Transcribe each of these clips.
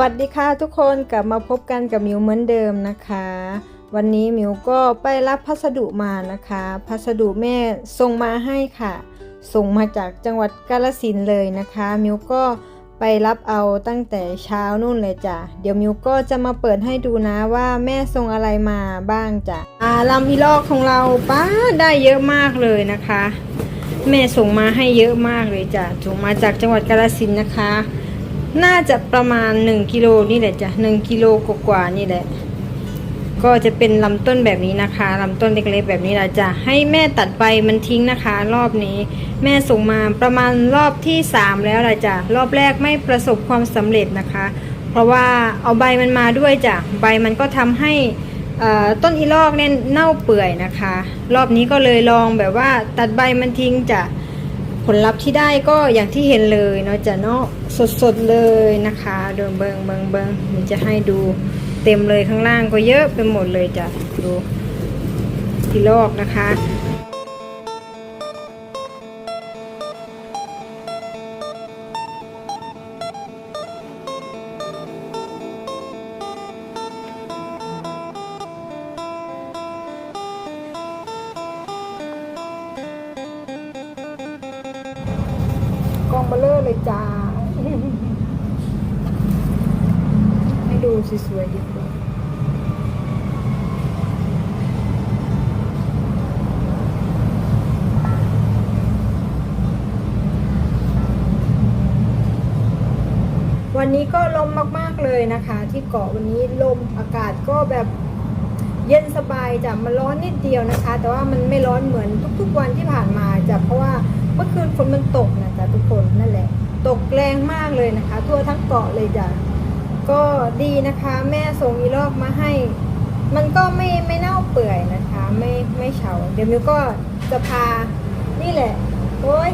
วัสดีค่ะทุกคนกลับมาพบกันกับมิวเหมือนเดิมนะคะ วันนี้มิวก็ไปรับพัสดุมานะคะ พัสดุแม่ส่งมาให้ค่ะ ส่งมาจากจังหวัดกาฬสินเลยนะคะ มิวก็ไปรับเอาตั้งแต่เช้านู่นเลยจ้ะเดี๋ยวมิวก็จะมาเปิดให้ดูนะว่าแม่ส่งอะไรมาบ้างจ้ะอ่าลำอีลอกของเราป้าได้เยอะมากเลยนะคะ แม่ส่งมาให้เยอะมากเลยจ้ะส่งมาจากจังหวัดกาฬสินนะคะ น่าจะประมาณ 1กิโลนี่แหละจ้ะ1กิโลกว่าๆนี่แหละ ก็จะเป็นลำต้นแบบนี้นะคะลำต้นเล็กๆแบบนี้เราจะให้แม่ตัดใบมันทิ้งนะคะ รอบนี้ แม่ส่งมาประมาณรอบที่ 3 แล้วละจ้ะรอบแรกไม่ประสบความสำเร็จนะคะ เพราะว่าเอาใบมันมาด้วยจ้ะใบมันก็ทำให้ต้นอีลอกเนี่ยเน่าเปื่อยนะคะ รอบนี้ก็เลยลองแบบว่าตัดใบมันทิ้งจ้ะ ผลลัพธ์ที่ได้ก็อย่างที่เห็นเลยเนาะจะเนาะสดๆเลยนะคะเดินเบิงเบิงเบิงมันจะให้ดูเต็มเลยข้างล่างก็เยอะไปหมดเลยจ้ะดูที่ลอกนะคะ เบลเลอร์เลยจ้า ให้ดูสวยๆดีกว่าวันนี้ก็ลมมากๆเลยนะคะ ที่เกาะวันนี้ลมอากาศก็แบบเย็นสบายจ้ะมันร้อนนิดเดียวนะคะ แต่ว่ามันไม่ร้อนเหมือนทุกๆวันที่ผ่านมาจ้ะเพราะว่าเมื่อคืนฝนมันตกนะจ๊ะทุกคน นั่นแหละ ตกแรงมากเลยนะคะ ทั่วทั้งเกาะเลยจ้ะก็ดีนะคะ แม่ส่งอีลอกมาให้ มันก็ไม่ไม่เน่าเปื่อยนะคะ ไม่ไม่เฉาเดี๋ยวมิวก็จะพานี่แหละโอ้ย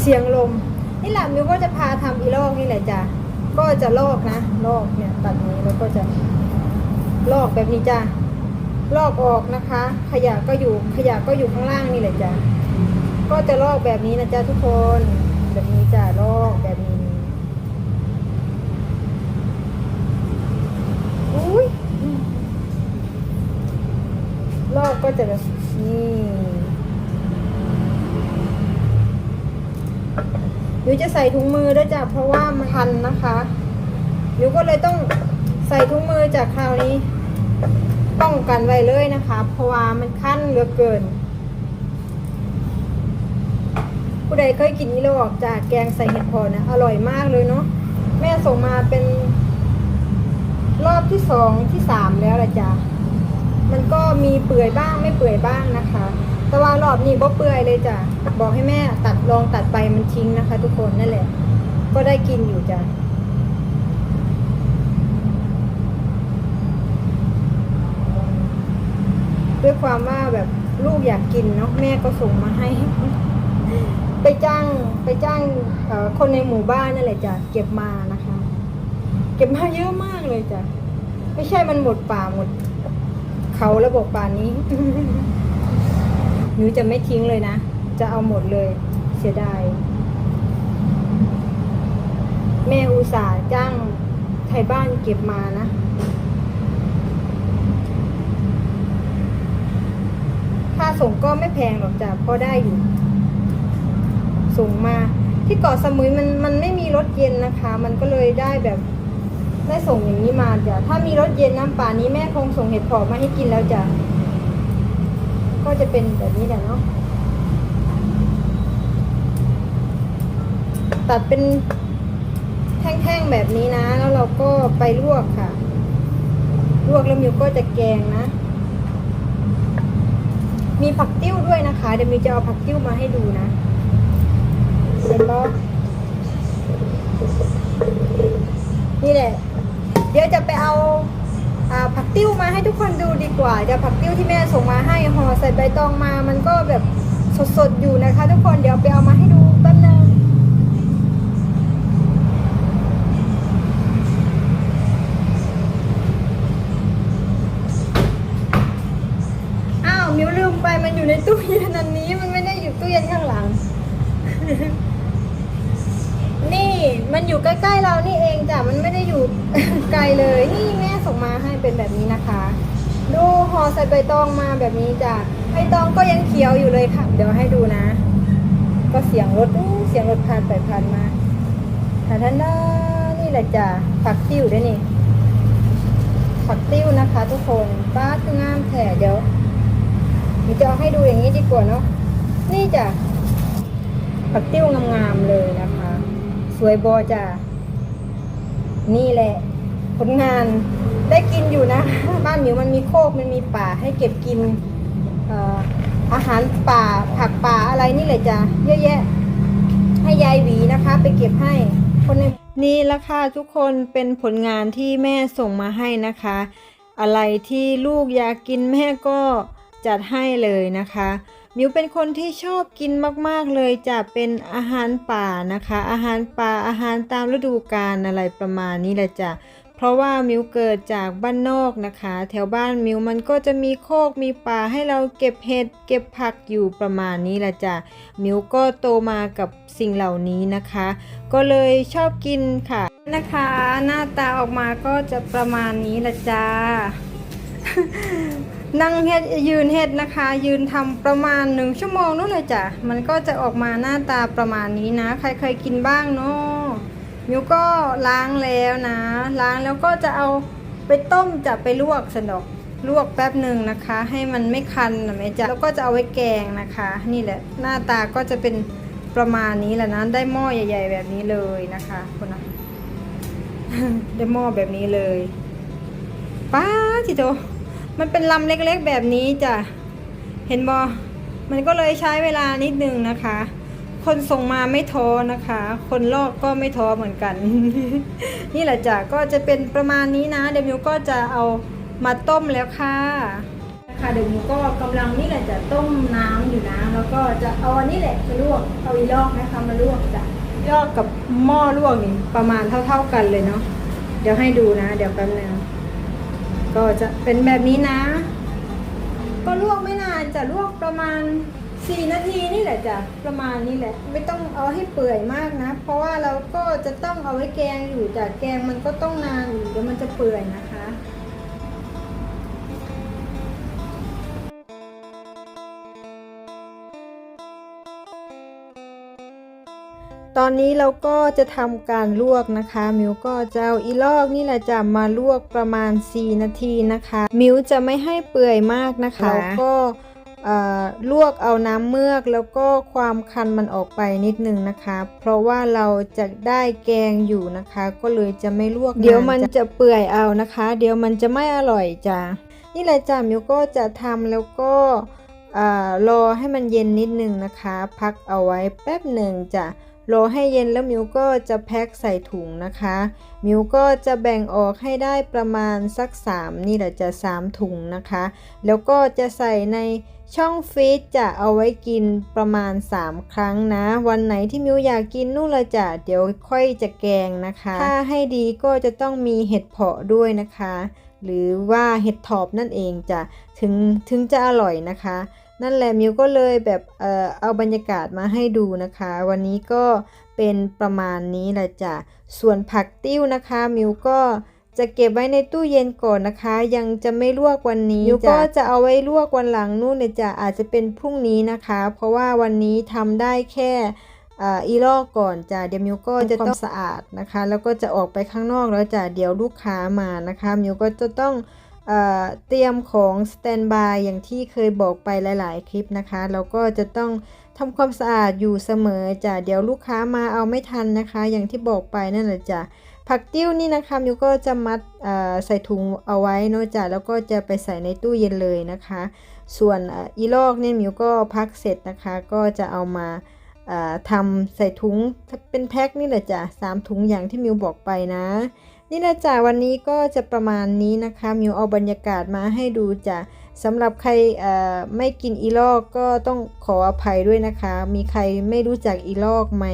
เสียงลม นี่แหละมิวก็จะพาทำอีลอกนี่แหละจ้ะก็จะลอกนะลอกเนี่ยตัดนี้แล้วก็จะลอกแบบนี้จ้ะลอกออกนะคะ ขยะก็อยู่ขยะก็อยู่ข้างล่างนี่แหละจ้ะ ก็จะลอกแบบนี้นะจ๊ะทุกคน แบบนี้จ้ะลอกแบบนี้อุ้ยลอกก็จะแบบนี่ยูจะใส่ถุงมือด้วยจ้ะเพราะว่ามันคันนะคะยูก็เลยต้องใส่ถุงมือจากคราวนี้ป้องกันไว้เลยนะคะ เพราะว่ามันคันเหลือเกิน ผู้ใดเคยกินนี่เราออกจากแกงใส่เห็ดพอนะ อร่อยมากเลยเนาะแม่ส่งมาเป็น รอบที่สองที่สามแล้วละจ้ะมันก็มีเปื่อยบ้างไม่เปื่อยบ้างนะคะ แต่ว่ารอบนี้บ่เปื่อยเลยจ้ะบอกให้แม่ตัดลองตัดไปมันทิ้งนะคะ ทุกคนนั่นแหละ ก็ได้กินอยู่จ้ะด้วยความว่าแบบลูกอยากกินเนาะแม่ก็ส่งมาให้ ไปจ้างไปจ้างคนในหมู่บ้านนั่นแหละจ้ะเก็บมานะคะ เก็บมาเยอะมากเลยจ้ะไม่ใช่มันหมดป่าหมด เขาระบบป่านนี้หนูจะไม่ทิ้งเลยนะ จะเอาหมดเลย เสียดายแม่อุตส่าห์จ้างไทยบ้านเก็บมานะค่าส่งก็ไม่แพงหรอกจ้ะพอได้อยู่ ส่งมา ที่เกาะสมุยมันมันไม่มีรถเย็นนะคะ มันก็เลยได้แบบได้ส่งอย่างนี้มาจ้ะถ้ามีรถเย็นน้ำป่านี้แม่คงส่งเห็ดเผามาให้กินแล้วจ้ะก็จะเป็นแบบนี้แหละเนาะตัดเป็นแท่งๆแบบนี้นะ แล้วเราก็ไปลวกค่ะ ลวกแล้วมิวก็จะแกงนะ มีผักติ้วด้วยนะคะ เดี๋ยวมิวจะเอาผักติ้วมาให้ดูนะ กับผักติ้วที่แม่ส่งมาให้ห่อใส่ใบตองมา มันก็แบบสดๆอยู่นะคะ ทุกคนเดี๋ยวไปเอามาให้ดูแป๊บนึงอ้าวมิวลืมไปมันอยู่ในตู้เย็นอันนี้มันไม่ได้อยู่ตู้เย็นข้างหลัง นี่มันอยู่ใกล้ๆเรานี่เองจ้ะมันไม่ได้อยู่ไกลเลยนี่แม่ส่งมาให้เป็นแบบนี้นะคะ ดูห่อใส่ใบตองมาแบบนี้จ้ะใบตองก็ยังเขียวอยู่เลยค่ะ เดี๋ยวให้ดูนะ ก็เสียงรถเสียงรถผ่านไปผ่านมาทาทันดานนี่แหละจ้ะผักติ้วได้นี่ผักติ้วนะคะ ทุกคนป้าคืองามแถ่เดี๋ยวมีจะเอาให้ดูอย่างนี้ดีกว่าเนาะนี่จ้ะผักติ้วงามๆเลยนะคะ สวยบอจ้ะนี่แหละ ผลงานได้กินอยู่นะ บ้านหมิวมันมีโคกมันมีป่าให้เก็บกินเอ่ออาหารป่าผักป่าอะไรนี่แหละจ้ะเยอะแยะ ให้ยายหวีนะคะ ไปเก็บให้คนในนี่ละค่ะทุกคนเป็นผลงานที่แม่ส่งมาให้นะคะ อะไรที่ลูกอยากกินแม่ก็จัดให้เลยนะคะมิวเป็นคนที่ชอบกินมากๆเลยจะเป็นอาหารป่านะคะ อาหารป่าอาหารตามฤดูกาลอะไรประมาณนี้แหละจ้ะ เพราะว่ามิวเกิดจากบ้านนอกนะคะ แถวบ้านมิวมันก็จะมีโคกมีป่าให้เราเก็บเห็ดเก็บผักอยู่ประมาณนี้แหละจ้ะมิวก็โตมากับสิ่งเหล่านี้นะคะ ก็เลยชอบกินค่ะ นะคะ หน้าตาออกมาก็จะประมาณนี้แหละจ้านั่งเฮ็ดยืนเฮ็ดนะคะ ยืนทำประมาณหนึ่งชั่วโมงนู่นเลยจ้ะมันก็จะออกมาหน้าตาประมาณนี้นะ ใครเคยกินบ้างเนาะ มิวก็ล้างแล้วนะ ล้างแล้วก็จะเอาไปต้มจะไปลวกสนอกลวกแป๊บหนึ่งนะคะ ให้มันไม่คันนะแม่จ๊ะแล้วก็จะเอาไว้แกงนะคะ นี่แหละหน้าตาก็จะเป็นประมาณนี้แหละนะได้หม้อใหญ่ ๆ แบบนี้เลยนะคะคนนะได้หม้อแบบนี้เลยป้าจิโตมันเป็นลำเล็กๆแบบนี้จ้ะเห็นบอมันก็เลยใช้เวลานิดนึงนะคะ คนส่งมาไม่ท้อนะคะ คนลอกก็ไม่ท้อเหมือนกัน นี่แหละจ้ะก็จะเป็นประมาณนี้นะเดี๋ยวมิวก็จะเอามาต้มแล้วค่ะนะคะเดี๋ยวมิวก็กำลังนี่แหละจะต้มน้ำอยู่นะแล้วก็จะเอาอันนี้แหละไปลวกเอาอีลอกนะคะมาลวกจ้ะลอกกับหม้อลวกนี่ประมาณเท่า ๆกันเลยเนาะเดี๋ยวให้ดูนะ เดี๋ยวแป๊บนึงก็จะเป็นแบบนี้นะ ก็ลวกไม่นานจะลวกประมาณ 4นาทีนี่แหละจ้ะประมาณนี้แหละ ไม่ต้องเอาให้เปื่อยมากนะ เพราะว่าเราก็จะต้องเอาไว้แกงอยู่จ้ะแกงมันก็ต้องนานอยู่เดี๋ยวมันจะเปื่อยนะคะตอนนี้เราก็จะทำการลวกนะคะ มิวก็จะเอาอีลอกนี่แหละจะมาลวกประมาณ 4 นาทีนะคะ มิวจะไม่ให้เปื่อยมากนะคะแล้วก็เอ่อ ลวกเอาน้ำเมือกแล้วก็ความคันมันออกไปนิดนึงนะคะ เพราะว่าเราจะได้แกงอยู่นะคะ ก็เลยจะไม่ลวก เดี๋ยวมันจะเปื่อยเอานะคะ เดี๋ยวมันจะไม่อร่อยจ้ะนี่แหละจ้ะมิวก็จะทำแล้วก็อ่ารอให้มันเย็นนิดนึงนะคะ พักเอาไว้แป๊บหนึ่งจ้ะ รอให้เย็นแล้วมิวก็จะแพ็คใส่ถุงนะคะ มิวก็จะแบ่งออกให้ได้ประมาณสัก 3 นี่แหละจะ 3 ถุงนะคะ แล้วก็จะใส่ในช่องฟรีซจะเอาไว้กินประมาณ 3 ครั้งนะ วันไหนที่มิวอยากกินนู่นละจะเดี๋ยวค่อยจะแกงนะคะ ถ้าให้ดีก็จะต้องมีเห็ดเผาะด้วยนะคะ หรือว่าเห็ดถอบนั่นเองจะถึงถึงจะอร่อยนะคะ นั่นแหละมิวก็เลยแบบเออเอาบรรยากาศมาให้ดูนะคะ วันนี้ก็เป็นประมาณนี้แหละจ้ะส่วนผักติ้วนะคะ มิวก็จะเก็บไว้ในตู้เย็นก่อนนะคะ ยังจะไม่ลวกวันนี้มิวก็จะเอาไว้ลวกวันหลังนู่นเลยจ้ะอาจจะเป็นพรุ่งนี้นะคะ เพราะว่าวันนี้ทำได้แค่อีลอกก่อนจ้ะเดี๋ยวมิวก็จะต้องสะอาดนะคะ แล้วก็จะออกไปข้างนอกแล้วจ้ะเดี๋ยวลูกค้ามานะคะมิวก็จะต้อง เตรียมของสแตนบายอย่างที่เคยบอกไปหลาย ๆ คลิปนะคะแล้วก็จะต้องทำความสะอาดอยู่เสมอจ้ะเดี๋ยวลูกค้ามาเอาไม่ทันนะคะ อย่างที่บอกไปนั่นแหละจ้ะผักติ้วนี่นะคะมิวก็จะมัดใส่ถุงเอาไว้เนอะจ้ะแล้วก็จะไปใส่ในตู้เย็นเลยนะคะ ส่วนอ,อีลอกเนี่ยมิวก็พักเสร็จนะคะ ก็จะเอามาทำใส่ถุงเป็นแพ็คนี่แหละจ้ะสามถุงอย่างที่มิวบอกไปนะ นี่นะจ๊ะวันนี้ก็จะประมาณนี้นะคะมิวเอาบรรยากาศมาให้ดูจ้ะสำหรับใครไม่กินอีลอกก็ต้องขออภัยด้วยนะคะ มีใครไม่รู้จักอีลอกไหม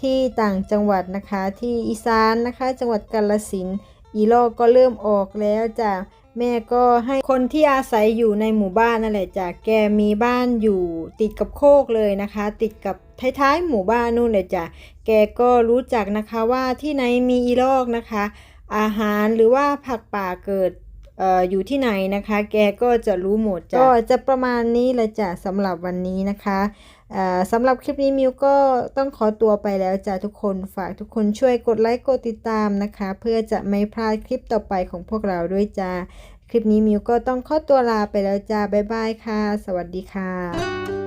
ที่ต่างจังหวัดนะคะที่อีสานนะคะ จังหวัดกาฬสินอีลอกก็เริ่มออกแล้วจ้ะแม่ก็ให้คนที่อาศัยอยู่ในหมู่บ้านนั่นแหละจ้ะแกมีบ้านอยู่ติดกับโคกเลยนะคะ ติดกับท้ายๆหมู่บ้านนู่นเลยจ้ะแกก็รู้จักนะคะว่าที่ไหนมีอีลอกนะคะ อาหารหรือว่าผักป่าเกิดอยู่ที่ไหนนะคะ แกก็จะรู้หมดจ้ะก็จะประมาณนี้เลยจ้ะสำหรับวันนี้นะคะสำหรับคลิปนี้มิวก็ต้องขอตัวไปแล้วจ้ะทุกคนฝากทุกคนช่วยกดไลค์กดติดตามนะคะ เพื่อจะไม่พลาดคลิปต่อไปของพวกเราด้วยจ้าคลิปนี้มิวก็ต้องขอตัวลาไปแล้วจ้าบ๊ายบายค่ะ สวัสดีค่ะ